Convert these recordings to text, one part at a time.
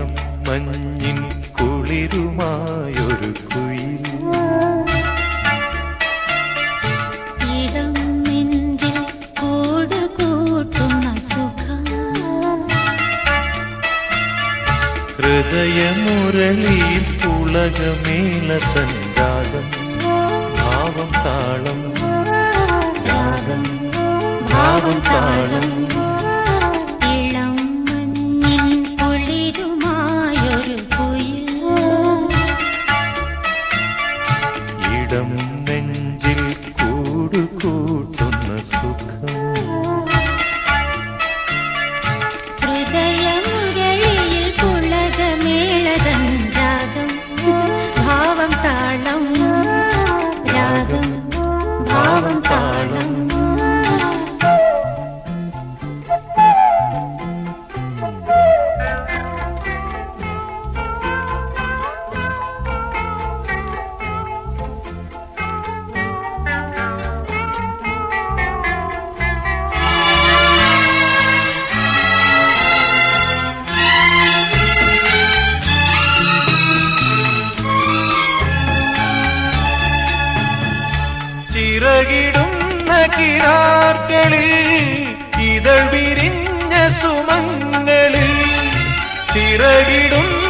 മനം മഞ്ഞിൻ കുളിരുമായൊരു കുയിൽ. ഇടം ഹൃദയമുരളി പുളകമേള തൻ ഭാവം താളം. ഭാവം താളം. ചിറകിടുന്ന കിനാർക്കളിൽ ഇതൾ വിരിഞ്ഞ സുമങ്ങളിൽ ചിറകിടുന്ന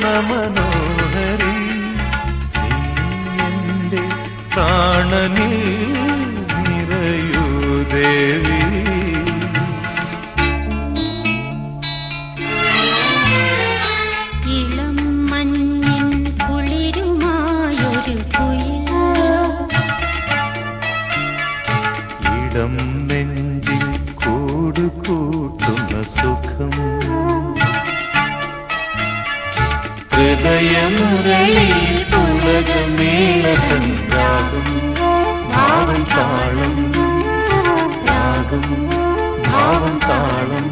പൂർണ മനോഹരി എന്റെ കാണനിൽ നിറയൂ ദേവി. ഇളം മഞ്ഞിൻ കുളിരുമായൊരു കുയിൽ ഹൃദയമുരളിയിൽ പുളകമേളകം രാഗം ഭാവം താളം രാഗം ഭാവം താളം